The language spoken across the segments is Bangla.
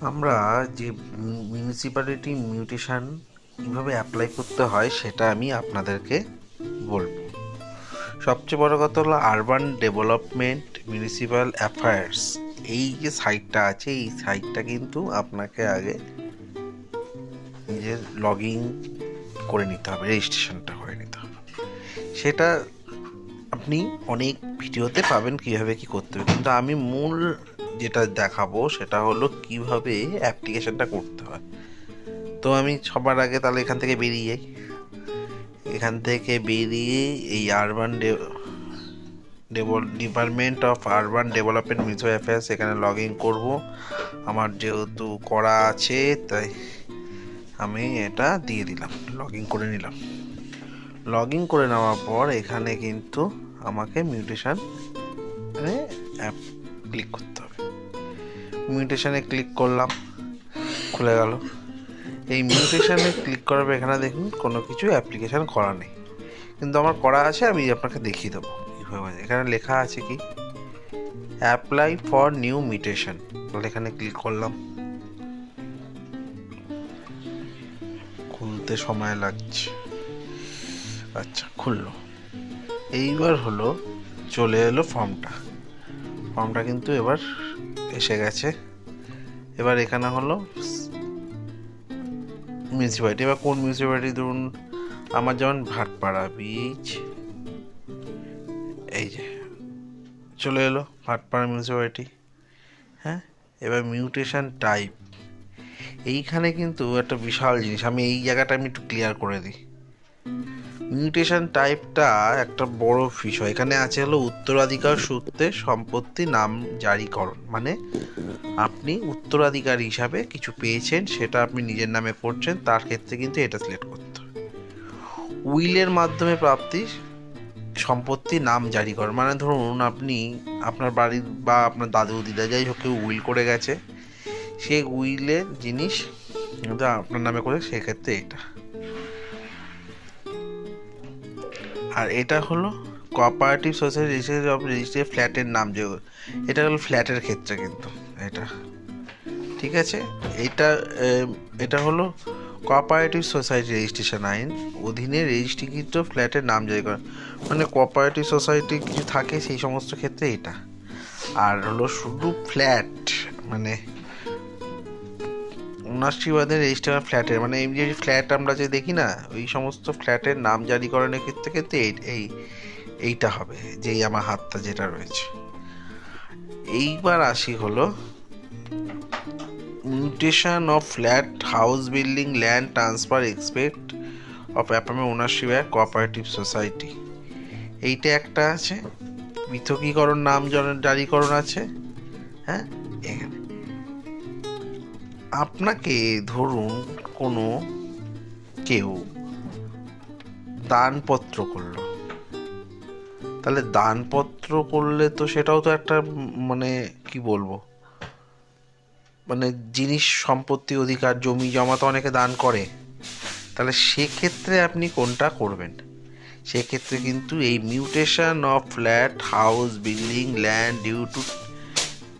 আমরা যে মিউনিসিপ্যালিটি মিউটেশন কীভাবে অ্যাপ্লাই করতে হয় সেটা আমি আপনাদেরকে বলব। সবচেয়ে বড় কথা হলো আরবান ডেভেলপমেন্ট মিউনিসিপ্যাল অ্যাফেয়ার্স এই যে সাইটটা আছে, এই সাইটটা কিন্তু আপনাকে আগে নিজের লগ ইন করে নিতে হবে রেজিস্ট্রেশনটা করে নিতে হবে। সেটা আপনি অনেক ভিডিওতে পাবেন কীভাবে কি করতে হবে। কিন্তু আমি মূল যেটা দেখাবো সেটা হলো কীভাবে অ্যাপ্লিকেশনটা করতে হয়। তো আমি সবার আগে তাহলে এখান থেকে বেরিয়ে যাই। এখান থেকে বেরিয়ে এই urban department of urban development municipal affairs এখানে লগ ইন করব। আমার যেহেতু করা আছে, তাই আমি এটা দিয়ে দিলাম লগ ইন করে নিলাম। লগ ইন করে নেওয়ার পর এখানে কিন্তু আমাকে মিউটেশন অ্যাপ ক্লিক করতে মিউটেশনে ক্লিক করলাম, খুলে গেল। এই মিউটেশনে ক্লিক করার পর এখানে দেখুন কোনো কিছু অ্যাপ্লিকেশান করা নেই। কিন্তু আমার করা আছে, আমি আপনাকে দেখিয়ে দেবো কীভাবে। এখানে লেখা আছে কি? অ্যাপ্লাই ফর নিউ মিউটেশন তাহলে এখানে ক্লিক করলাম। খুলতে সময় লাগছে। আচ্ছা খুললো। এইবার হলো চলে এলো ফর্মটা ফর্মটা কিন্তু এবার এসে গেছে। এবার এখানে হলো মিউনিসিপ্যালিটি এবার কোন মিউনিসিপ্যালিটি ধরুন, আমার যেমন ভাটপাড়া বিচ এই যে, চলে এলো ভাটপাড়া মিউনিসিপ্যালিটি হ্যাঁ এবার মিউটেশন টাইপ এইখানে কিন্তু একটা বিশাল জিনিস। আমি এই জায়গাটা আমি একটু ক্লিয়ার করে দিই। মিউটেশন টাইপটা একটা বড় বিষয় এখানে আছে হলো উত্তরাধিকার সূত্রে সম্পত্তি নাম জারিকরণ। মানে আপনি উত্তরাধিকার হিসাবে কিছু পেয়েছেন, সেটা আপনি নিজের নামে করছেন তার ক্ষেত্রে কিন্তু এটা সিলেক্ট করতে হবে উইলের মাধ্যমে প্রাপ্তি সম্পত্তি নাম জারি করেন মানে ধরুন আপনি আপনার বাড়ির বা আপনার দাদু, দিদা যাই হোক কেউ উইল করে গেছে সেই উইলের জিনিস আপনার নামে করে, সেক্ষেত্রে এটা। আর এটা হলো cooperative society registry of registry ফ্ল্যাটের নাম যে এটা হলো ফ্ল্যাটের ক্ষেত্রে কিন্তু, এটা। ঠিক আছে? এটা এটা হলো কোঅপারেটিভ সোসাইটি রেজিস্ট্রেশন আইন অধীনে রেজিস্ট্রিকৃত ফ্ল্যাটের নাম জারি করা। মানে কোঅপারেটিভ সোসাইটি কিছু থাকে, সেই সমস্ত ক্ষেত্রে এটা। আর হলো শুধু ফ্ল্যাট মানে উনাশিবাদের রেজিস্টার ফ্ল্যাটের মানে এই যে ফ্ল্যাট আমরা যে দেখি না, ওই সমস্ত ফ্ল্যাটের নাম জারিকরণের ক্ষেত্রে ক্ষেত্রে এই এইটা হবে, যেই আমার হাতটা যেটা রয়েছে। এইবার আসি হলো mutation of flat house building land transfer expect of apartment ownership act cooperative society এইটা একটা আছে, পৃথকীকরণ নাম জারিকরণ আছে হ্যাঁ? এখানে। আপনাকে ধরুন কোনো কেউ দানপত্র করল। তাহলে দানপত্র করলে তো সেটাও তো একটা মানে কি বলব? মানে জিনিস সম্পত্তি অধিকার, জমি, জমা তো অনেকে দান করে। তাহলে সেক্ষেত্রে আপনি কোনটা করবেন? সেক্ষেত্রে কিন্তু এই mutation of flat, house, building, land due to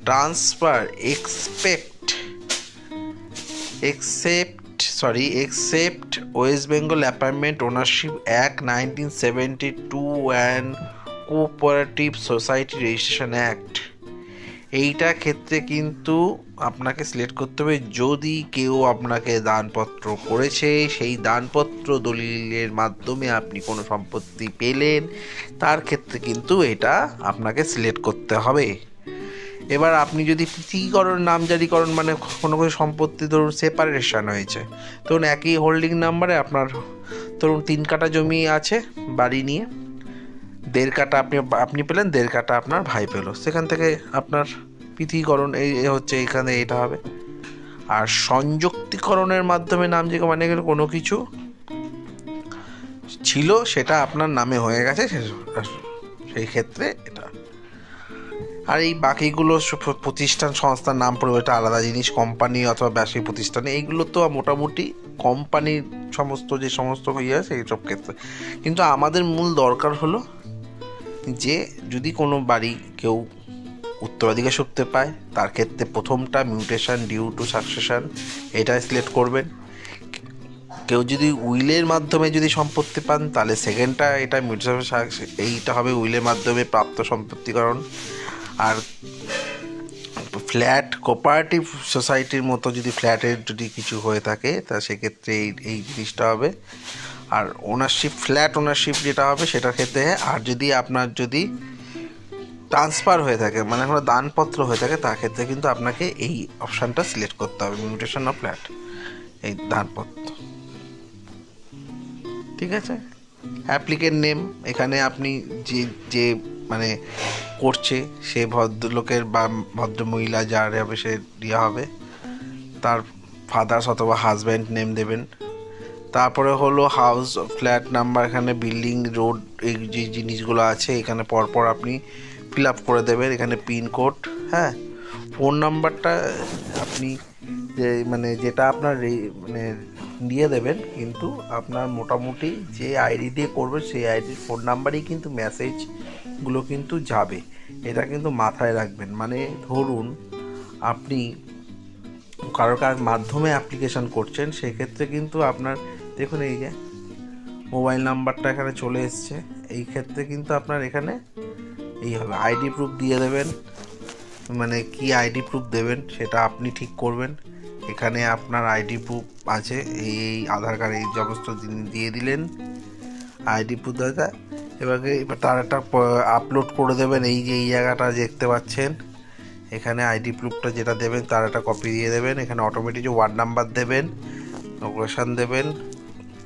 transfer, expect except, sorry, except west bengal apartment ownership act 1972 and cooperative society registration act এইটা ক্ষেত্রে কিন্তু আপনাকে সিলেক্ট করতে হবে যদি কেউ আপনাকে দানপত্র করেছে, সেই দানপত্র দলিলের মাধ্যমে আপনি কোনো সম্পত্তি পেলেন, তার ক্ষেত্রে কিন্তু এটা আপনাকে সিলেক্ট করতে হবে। এবার আপনি যদি পৃথকীকরণ নামজারিকরণ মানে কোনো কোনো সম্পত্তি ধরুন সেপারেশন হয়েছে। ধরুন একই হোল্ডিং নাম্বারে আপনার ধরুন তিন কাটা জমি আছে বাড়ি নিয়ে। দেড় কাটা আপনি আপনি পেলেন, দেড় কাটা আপনার ভাই পেল। সেখান থেকে আপনার পৃথকীকরণ এই হচ্ছে এখানে এটা হবে। আর সংযুক্তিকরণের মাধ্যমে নাম যে মানে কোনো কিছু ছিল, সেটা আপনার নামে হয়ে গেছে সেই ক্ষেত্রে আর এই বাকিগুলো প্রতিষ্ঠান, সংস্থার নাম পড়বে এটা আলাদা জিনিস কোম্পানি অথবা ব্যবসায়িক প্রতিষ্ঠানে, এইগুলো তো মোটামুটি কোম্পানির সমস্ত যে সমস্ত ইয়ে আছে এইসব ক্ষেত্রে। কিন্তু আমাদের মূল দরকার হলো যে যদি কোনো বাড়ি কেউ উত্তরাধিকার সূত্রে পায়, তার ক্ষেত্রে প্রথমটা মিউটেশন ডিউ টু সাকসেশন এটা সিলেক্ট করবেন। কেউ যদি উইলের মাধ্যমে যদি সম্পত্তি পান, তাহলে সেকেন্ডটা এটা মিউটেশন এইটা হবে উইলের মাধ্যমে প্রাপ্ত সম্পত্তিকরণ। আর ফ্ল্যাট কোপারেটিভ সোসাইটির মতো যদি ফ্ল্যাটের যদি কিছু হয়ে থাকে, তা সেক্ষেত্রে এই এই জিনিসটা হবে। আর ওনারশিপ ফ্ল্যাট ওনারশিপ যেটা হবে, সেটার ক্ষেত্রে আর যদি আপনার যদি ট্রান্সফার হয়ে থাকে মানে কোনো দানপত্র হয়ে থাকে, তার ক্ষেত্রে কিন্তু আপনাকে এই অপশানটা সিলেক্ট করতে হবে মিউটেশন অফ ফ্ল্যাট এই দানপত্র। ঠিক আছে? অ্যাপ্লিকেন্ট নেম এখানে আপনি যে যে মানে করছে, সে ভদ্রলোকের বা ভদ্র মহিলা যার হবে সে দেওয়া হবে। তার ফাদার্স অথবা হাজব্যান্ড নেম দেবেন। তারপরে হলো হাউস ফ্ল্যাট নাম্বার এখানে বিল্ডিং রোড এই যে জিনিসগুলো আছে, এখানে পরপর আপনি ফিল আপ করে দেবেন, এখানে পিনকোড হ্যাঁ? ফোন নাম্বারটা আপনি যে মানে যেটা আপনার মানে দিয়ে দেবেন, কিন্তু আপনার মোটামুটি যে আইডি দিয়ে করবে সেই আইডির ফোন নাম্বারেই কিন্তু মেসেজগুলো কিন্তু যাবে। এটা কিন্তু মাথায় রাখবেন। মানে ধরুন, আপনি কারও কার মাধ্যমে অ্যাপ্লিকেশন করছেন, সেক্ষেত্রে কিন্তু আপনার, দেখুন এই যে মোবাইল নাম্বারটা এখানে চলে এসছে। এই ক্ষেত্রে কিন্তু আপনার এখানে এই হবে আইডি প্রুফ দিয়ে দেবেন। মানে কি আইডি প্রুফ দেবেন, সেটা আপনি ঠিক করবেন। এখানে আপনার আইডি প্রুফ আছে, এই আধার কার্ড, এই সমস্ত জিনিস দিয়ে দিলেন আইডি প্রুফ দাদা এবারে এবার তার একটা আপলোড করে দেবেন, এই যে, এই জায়গাটা দেখতে পাচ্ছেন। এখানে আইডি প্রুফটা যেটা দেবেন, তার একটা কপি দিয়ে দেবেন। এখানে অটোমেটিক ওয়ার্ড নাম্বার দেবেন লোকেশান দেবেন,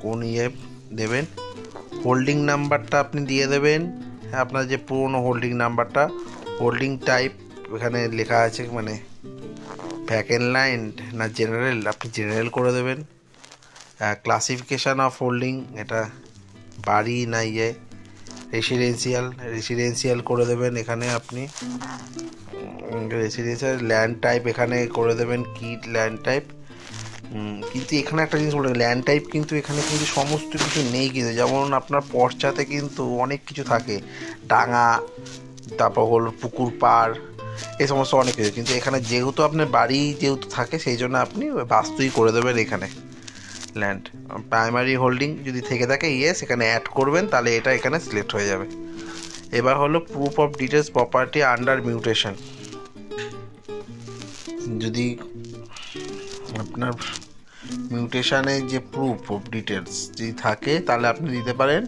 কোন ইয়ে দেবেন হোল্ডিং নাম্বারটা আপনি দিয়ে দেবেন। আপনার যে পুরনো হোল্ডিং নাম্বারটা হোল্ডিং টাইপ এখানে লেখা আছে মানে ভ্যাকেন্ট লাইন না জেনারেল আপনি জেনারেল করে দেবেন। ক্লাসিফিকেশান অফ হোল্ডিং এটা বাড়ি না ইয়ে রেসিডেন্সিয়াল রেসিডেন্সিয়াল করে দেবেন এখানে আপনি। রেসিডেন্সিয়াল ল্যান্ড টাইপ এখানে করে দেবেন কি ল্যান্ড টাইপ কিন্তু এখানে একটা জিনিস বলে ল্যান্ড টাইপ কিন্তু এখানে কিন্তু সমস্ত কিছু নেই কিন্তু। যেমন আপনার পশ্চাতে কিন্তু অনেক কিছু থাকে। ডাঙা, তারপর হল পুকুর পাড় এই সমস্ত অনেক কিছু। কিন্তু এখানে যেহেতু আপনার বাড়ি যেহেতু থাকে, সেই জন্য আপনি বাস্তুই করে দেবেন এখানে ল্যান্ড প্রাইমারি হোল্ডিং যদি থেকে থাকে ইয়েস এখানে অ্যাড করবেন, তাহলে এটা এখানে সিলেক্ট হয়ে যাবে। এবার হলো proof of details property under mutation যদি আপনার মিউটেশনে যে প্রুফ অফ ডিটেলস যদি থাকে, তাহলে আপনি দিতে পারেন।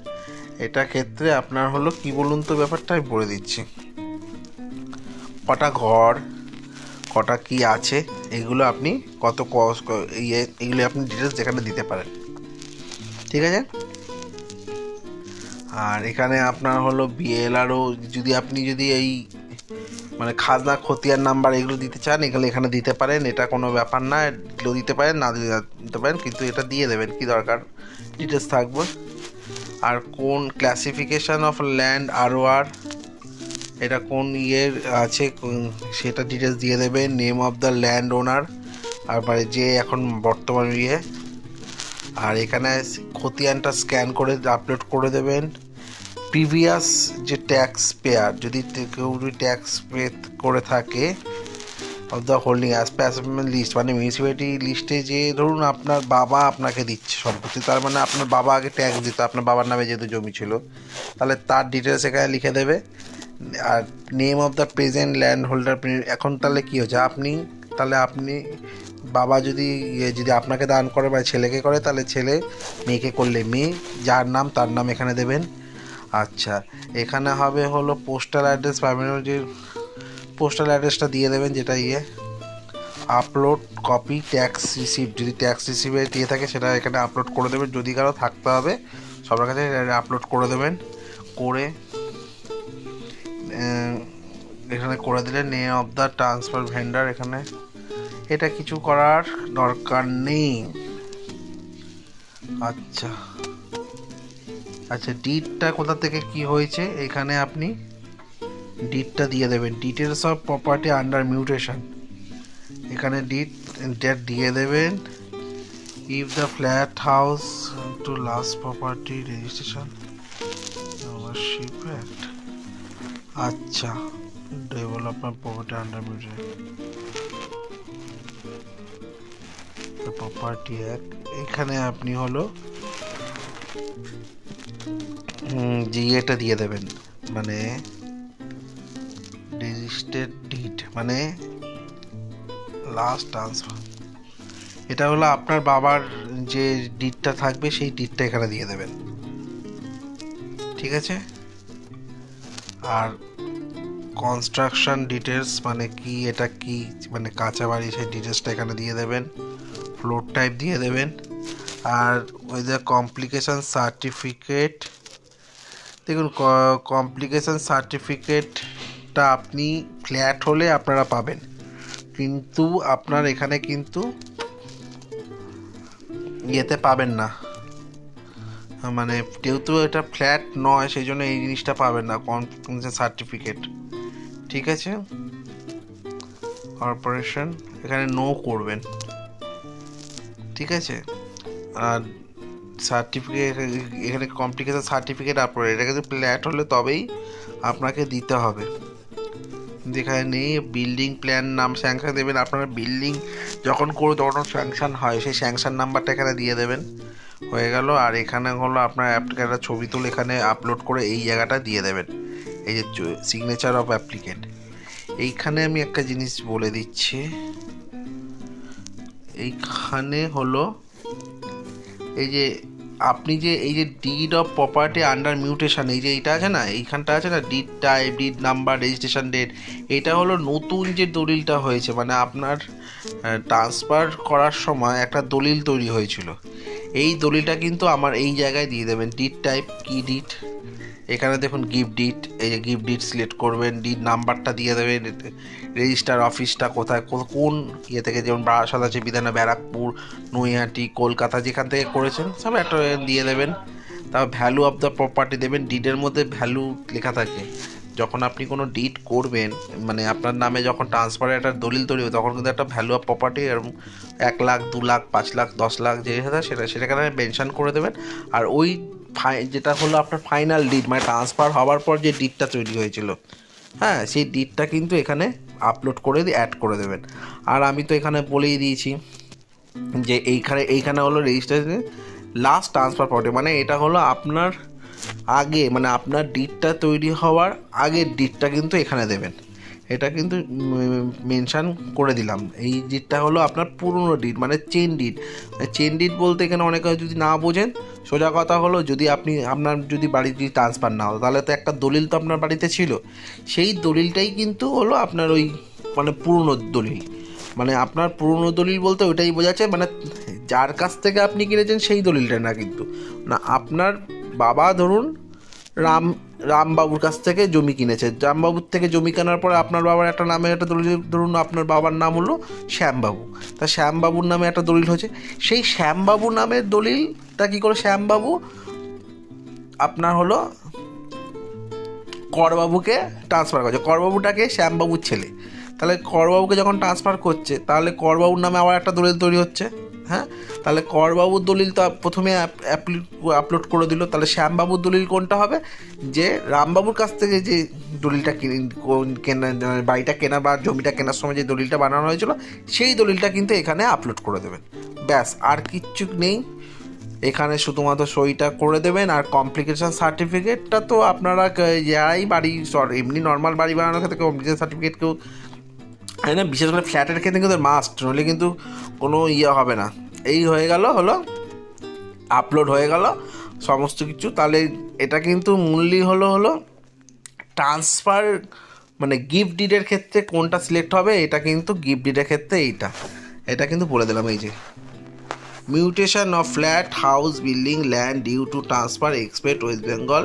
এটা ক্ষেত্রে আপনার হলো কি বলুন তো ব্যাপারটা, আমি বলে দিচ্ছি। কটা ঘর, কটা কি আছে, এগুলো আপনি কত কস, ক- ইয়ে এগুলো আপনি ডিটেলস যেখানে দিতে পারেন। ঠিক আছে? আর এখানে আপনার হলো বিএলআরও যদি আপনি যদি এই মানে খাজনা খতিয়ার নাম্বার এগুলো দিতে চান, এগুলো এখানে দিতে পারেন, এটা কোনো ব্যাপার না, এগুলো দিতে পারেন, না দিতে পারেন, কিন্তু এটা দিয়ে দেবেন, কি দরকার? ডিটেলস থাকবে। আর কোন ক্লাসিফিকেশন অফ ল্যান্ড আর এটা কোন ইয়ের আছে সেটা ডিটেলস দিয়ে দেবে। Name of the land owner আর মানে যে এখন বর্তমান ইয়ে। আর এখানে খতিয়ানটা স্ক্যান করে আপলোড করে দেবেন। প্রিভিয়াস যে ট্যাক্স পেয়ার যদি কেউ ট্যাক্স পে করে থাকে of the holding assessment list মানে মিউনিসিপ্যালিটি লিস্টে যে ধরুন আপনার বাবা আপনাকে দিচ্ছে সম্পত্তি, তার মানে আপনার বাবা আগে ট্যাক্স দিত, আপনার বাবার নামে যেহেতু জমি ছিল, তাহলে তার ডিটেলস এখানে লিখে দেবে। আর name of the present land holder এখন তাহলে কী হচ্ছে? আপনি, তাহলে আপনি বাবা যদি ইয়ে যদি আপনাকে দান করে বা ছেলেকে করে, তাহলে ছেলে মেয়েকে করলে মেয়ে, যার নাম তার নাম এখানে দেবেন। আচ্ছা এখানে হবে হলো পোস্টাল অ্যাড্রেস যে পোস্টাল অ্যাড্রেসটা দিয়ে দেবেন, যেটা ইয়ে আপলোড কপি ট্যাক্স রিসিভ যদি ট্যাক্স রিসিভে দিয়ে থাকে, সেটা এখানে আপলোড করে দেবেন। যদি কারও থাকতে হবে, সবার কাছে আপলোড করে দেবেন। করে এখানে করে দিলে নে অফ দ্য ট্রান্সফার ভেন্ডার এখানে। এটা কিছু করার দরকার নেই। আচ্ছা। আচ্ছা ডিটটা কোথা থেকে কি হয়েছে, এখানে আপনি ডিটটা দিয়ে দেবেন। Details of property under mutation এখানে ডিট ডেট দিয়ে দেবেন। If the flat house to last property registration আচ্ছা development property under mutation property এক এখানে আপনি হলো হুম, জি এটা দিয়ে দেবেন। মানে রেজিস্টার্ড ডিট মানে লাস্ট ট্রান্সফার এটা হলো আপনার বাবার যে ডিটটা থাকবে, সেই ডিটটা এখানে দিয়ে দেবেন। ঠিক আছে? আর কনস্ট্রাকশন ডিটেলস মানে কি, এটা কি মানে কাঁচা বাড়ি সেই ডিটেলসটা এখানে দিয়ে দেবেন। ফ্লোর টাইপ দিয়ে দেবেন। আর ওই যে কমপ্লিকেশন সার্টিফিকেট দেখুন কমপ্লিকেশন সার্টিফিকেটটা আপনি ফ্ল্যাট হলে আপনারা পাবেন। কিন্তু আপনার এখানে কিন্তু ইয়েতে পাবেন না। মানে যেহেতু এটা ফ্ল্যাট নয় সেই জন্য এই জিনিসটা পাবেন না কমপ্লিকেশন সার্টিফিকেট ঠিক আছে? কর্পোরেশন এখানে নো করবেন। ঠিক আছে? আর সার্টিফিকেট এখানে কমপ্লিকেশন সার্টিফিকেট আপনার এটা কিন্তু ফ্ল্যাট হলে তবেই আপনাকে দিতে হবে। যেখানে নেই বিল্ডিং প্ল্যান নাম স্যাংশন দেবেন। আপনারা বিল্ডিং যখন করে তখন স্যাংশন হয়। সেই স্যাংশন নাম্বারটা এখানে দিয়ে দেবেন। হয়ে গেল। আর এখানে হলো আপনার অ্যাপ্লিকেটার ছবি তুলে এখানে আপলোড করে এই জায়গাটা দিয়ে দেবেন। এই যে সিগনেচার অফ অ্যাপ্লিকেন্ট এইখানে আমি একটা জিনিস বলে দিচ্ছি। এইখানে হলো এই যে আপনি যে এই যে deed of property under mutation এই যে এইটা আছে না, এইখানটা আছে না deed type deed number registration date এটা হলো নতুন যে দলিলটা হয়েছে মানে আপনার ট্রান্সফার করার সময় একটা দলিল তৈরি হয়েছিল। এই দলিলটা কিন্তু আমার এই জায়গায় দিয়ে দেবেন ডিড টাইপ কি ডিড এখানে দেখুন গিফট ডিট এই যে গিফট ডিট সিলেক্ট করবেন ডিট নাম্বারটা দিয়ে দেবেন রেজিস্টার অফিসটা কোথায় কোন ইয়ে থেকে, যেমন বারাসাত আছে বিধানা ব্যারাকপুর, নৈহাটি, কলকাতা, যেখান থেকে করেছেন, সব একটা দিয়ে দেবেন। তারপর ভ্যালু অফ দ্য প্রপার্টি দেবেন ডিডের মধ্যে ভ্যালু লেখা থাকে। যখন আপনি কোনো ডিট করবেন মানে আপনার নামে যখন ট্রান্সফারের একটা দলিল তৈরি হবে, তখন কিন্তু একটা ভ্যালু অফ প্রপার্টি এরকম এক লাখ, দু লাখ, পাঁচ লাখ, দশ লাখ, যে সেটা সেটা সেটাখানে মেনশন করে দেবেন। আর ওই যেটা হলো আপনার ফাইনাল ডিট মানে ট্রান্সফার হওয়ার পর যে ডিটটা তৈরি হয়েছিল। হ্যাঁ সেই ডিটটা কিন্তু এখানে আপলোড করে দিয়ে অ্যাড করে দেবেন। আর আমি তো এখানে বলেই দিয়েছি যে এইখানে এইখানে হলো রেজিস্ট্রেশন লাস্ট ট্রান্সফার প্রপার্টি মানে এটা হলো আপনার আগে মানে আপনার ডিটটা তৈরি হওয়ার আগের ডিটটা কিন্তু এখানে দেবেন। এটা কিন্তু মেনশান করে দিলাম। এই ডিটটা হলো আপনার পুরনো ডিট মানে চেন ডিট চেন ডিট বলতে এখানে অনেকে যদি না বোঝেন, সোজা কথা হলো যদি আপনি, আপনার যদি বাড়ির যদি ট্রান্সফার না হতো, তাহলে তো একটা দলিল তো আপনার বাড়িতে ছিল। সেই দলিলটাই কিন্তু হলো আপনার ওই মানে পুরনো দলিল। মানে আপনার পুরনো দলিল বলতে ওইটাই বোঝাচ্ছে মানে যার কাছ থেকে আপনি কিনেছেন সেই দলিলটা না কিন্তু। না, আপনার বাবা ধরুন রাম রামবাবুর কাছ থেকে জমি কিনেছে। রামবাবুর থেকে জমি কেনার পরে আপনার বাবার একটা নামে একটা দলিল, ধরুন আপনার বাবার নাম হলো শ্যামবাবু। তা শ্যামবাবুর নামে একটা দলিল হয়েছে। সেই শ্যামবাবু নামের দলিলটা কী করে শ্যামবাবু? আপনার হলো করবাবুকে ট্রান্সফার করছে। করবাবুটাকে শ্যামবাবুর ছেলে। তাহলে করবাবুকে যখন ট্রান্সফার করছে, তাহলে করবাবুর নামে আবার একটা দলিল তৈরি হচ্ছে। হ্যাঁ? তাহলে করবাবুর দলিল তো প্রথমে আপলোড করে দিল। তাহলে শ্যামবাবুর দলিল কোনটা হবে? যে রামবাবুর কাছ থেকে যে দলিলটা কিনে- বাড়িটা কেনা বা জমিটা কেনার সময় যে দলিলটা বানানো হয়েছিল, সেই দলিলটা কিন্তু এখানে আপলোড করে দেবেন। ব্যাস, আর কিচ্ছু নেই। এখানে শুধুমাত্র সইটা করে দেবেন, আর কমপ্লিকেশন সার্টিফিকেটটা তো আপনারা যারাই বাড়ি এমনি নর্মাল বাড়ি বানানোর ক্ষেত্রে কমপ্লিকেশন সার্টিফিকেট কেউ, হয় না বিশেষ করে ফ্ল্যাটের ক্ষেত্রে কিন্তু মাস্ট নইলে কিন্তু কোনো ইয়ে হবে না। এই হয়ে গেল, হলো আপলোড হয়ে গেল, সমস্ত কিছু। তাহলে এটা কিন্তু মূল্যই হলো হলো ট্রান্সফার মানে গিফট ডিডের ক্ষেত্রে কোনটা সিলেক্ট হবে, এটা কিন্তু গিফট ডিডের ক্ষেত্রে এইটা। এটা কিন্তু বলে দিলাম, এই যে mutation of flat house building land due to transfer expect West Bengal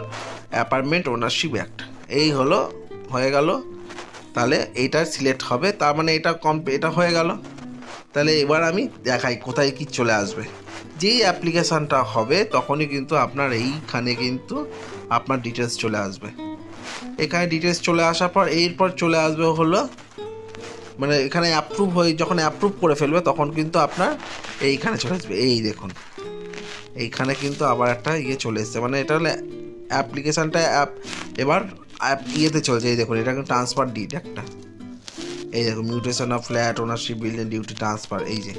apartment ownership act এই হলো, হয়ে গেল। তাহলে এইটা সিলেক্ট হবে, তার মানে এটা কম এটা হয়ে গেল। তাহলে এবার আমি দেখাই কোথায় কি চলে আসবে। যেই অ্যাপ্লিকেশানটা হবে, তখনই কিন্তু আপনার এইখানে কিন্তু আপনার ডিটেলস চলে আসবে। এখানে ডিটেলস চলে আসার পর, এরপর চলে আসবে হলো মানে এখানে অ্যাপ্রুভ হয়ে যখন অ্যাপ্রুভ করে ফেলবে, তখন কিন্তু আপনার এইখানে চলে আসবে। এই দেখুন, এইখানে কিন্তু আবার একটা ইয়ে চলে এসছে। মানে এটা হলে অ্যাপ্লিকেশানটা অ্যাপ এবার অ্যাপ ইয়েতে চলছে। এই দেখুন, এটা কিন্তু ট্রান্সফার ডিট একটা। এই দেখুন mutation of flat ownership building duty transfer এই যে।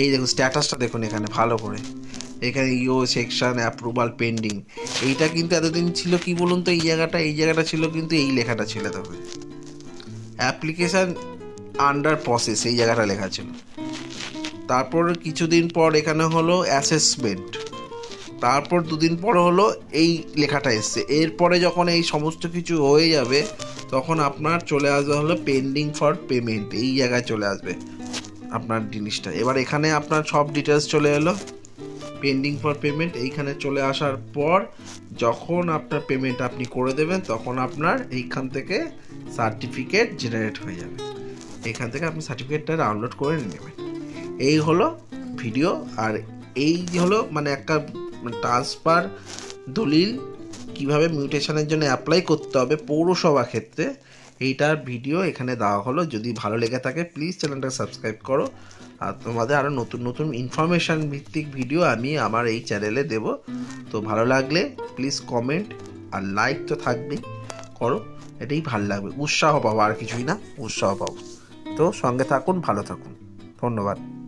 এই দেখুন স্ট্যাটাসটা দেখুন এখানে, ভালো করে। এখানে ইও সেকশন অ্যাপ্রুভাল পেন্ডিং এইটা কিন্তু এতদিন ছিল, কি বলুন তো, এই জায়গাটা এই জায়গাটা ছিল কিন্তু এই লেখাটা ছিল তখন। অ্যাপ্লিকেশান আন্ডার প্রসেস এই জায়গাটা লেখা ছিল। তারপর কিছুদিন পর এখানে হলো অ্যাসেসমেন্ট তারপর দুদিন পর হলো এই লেখাটা এসছে। এরপরে যখন এই সমস্ত কিছু হয়ে যাবে তখন আপনার চলে আসবে হলো পেন্ডিং ফর পেমেন্ট এই জায়গায় চলে আসবে আপনার জিনিসটা। এবার এখানে আপনার সব ডিটেলস চলে এলো পেন্ডিং ফর পেমেন্ট এইখানে চলে আসার পর যখন আপনার পেমেন্ট আপনি করে দেবেন, তখন আপনার এইখান থেকে সার্টিফিকেট জেনারেট হয়ে যাবে। এখান থেকে আপনি সার্টিফিকেটটা ডাউনলোড করে নেবেন। এই হলো ভিডিও আর এই হলো মানে একটা ট্রান্সফার দলিল কীভাবে মিউটেশনের জন্য অ্যাপ্লাই করতে হবে পৌরসভা ক্ষেত্রে, এইটার ভিডিও এখানে দেওয়া হলো। যদি ভালো লেগে থাকে প্লিজ চ্যানেলটা সাবস্ক্রাইব করো। আর তোমাদের আরও নতুন নতুন ইনফরমেশান ভিত্তিক ভিডিও আমি আমার এই চ্যানেলে দেব। তো ভালো লাগলে প্লিজ কমেন্ট আর লাইক তো থাকবেই, করো। এটাই ভালো লাগবে। উৎসাহ পাবো, আর কিছুই না, উৎসাহ পাবো। তো সঙ্গে থাকুন, ভালো থাকুন। ধন্যবাদ।